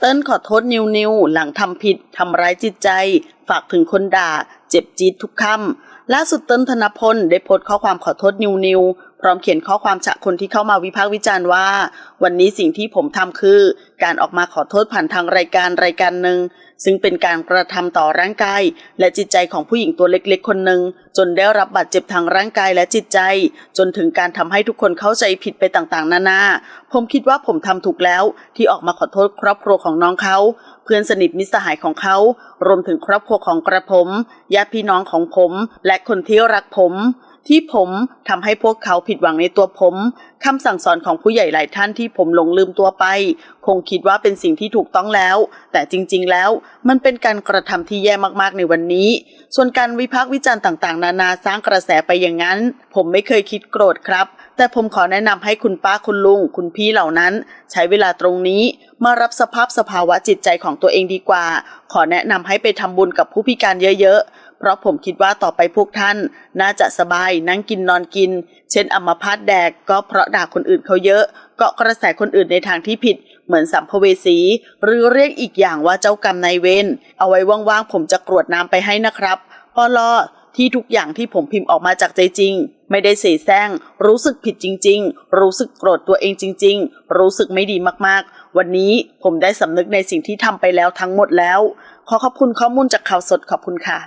เติ้ลขอโทษนิวนิวหลังทำผิดทำร้ายจิตใจ ฝากถึงคนด่า เจ็บจี๊ดทุกคำล่าสุดเติ้ลธนพลได้โพสต์ข้อความขอโทษนิวนิว พร้อมเขียนข้อความฉะคนที่เข้ามาวิพากษ์วิจารณ์ว่า วันนี้สิ่งที่ผมทำคือ การออกมาขอโทษผ่านทางรายการรายการหนึ่งซึ่งเป็นการกระทำต่อร่างกายและจิตใจของผู้หญิงตัวเล็กๆ คนหนึ่งจนได้รับบาดเจ็บทางร่างกายและจิตใจ จนถึงการทำให้ทุกคนเข้าใจผิดไปต่างๆ นานา ผมคิดว่าผมทำถูกแล้ว ที่ออกมาขอโทษครอบครัวของน้องเขาเพื่อนสนิทมิตรสหายของเขา รวมถึงครอบครัวของกระผมญาติพี่น้องของผม และคนที่รักผม ที่ผมทำให้พวกเขาผิดหวังในตัวผมคำสั่งสอนของผู้ใหญ่หลายท่านที่ผมหลงลืมตัวไป คงคิดว่าเป็นสิ่งที่ถูกต้องแล้ว แต่จริง ๆ แล้วมันเป็นการกระทำที่แย่มากๆในวันนี้ ส่วนการวิพากษ์วิจารณ์ต่างๆ นานาสร้างกระแสไปอย่างนั้น ผมไม่เคยคิดโกรธครับ แต่ผมขอแนะนำให้คุณป้าคุณลุง คุณพี่เหล่านั้น ใช้เวลาตรงนี้มารับสภาพสภาวะจิตใจของตัวเองดีกว่า ขอแนะนำให้ไปทำบุญกับผู้พิการเยอะๆ เพราะผมคิดว่าต่อไปพวกท่าน น่าจะสบายนั่งกินนอนกิน เช่นอัมพาตแดกก็เพราะด่าคนอื่นเขาเยอะ เกาะกระแสคนอื่นในทางที่ผิด เหมือนสัมภเวสี หรือเรียกอีกอย่างว่าเจ้ากรรมนายเวรเอาไว้ว่างๆผมจะกรวดน้ำไปให้นะครับปลอ ที่ทุกอย่างที่ผมพิมพ์ออกมาจากใจจริง ไม่ได้เสแสร้ง รู้สึกผิดจริง ๆ รู้สึกโกรธตัวเองจริง ๆ รู้สึกไม่ดีมากๆ วันนี้ผมได้สำนึกในสิ่งที่ทำไปแล้วทั้งหมดแล้ว ขอขอบคุณข้อมูลจากข่าวสดขอบคุณค่ะ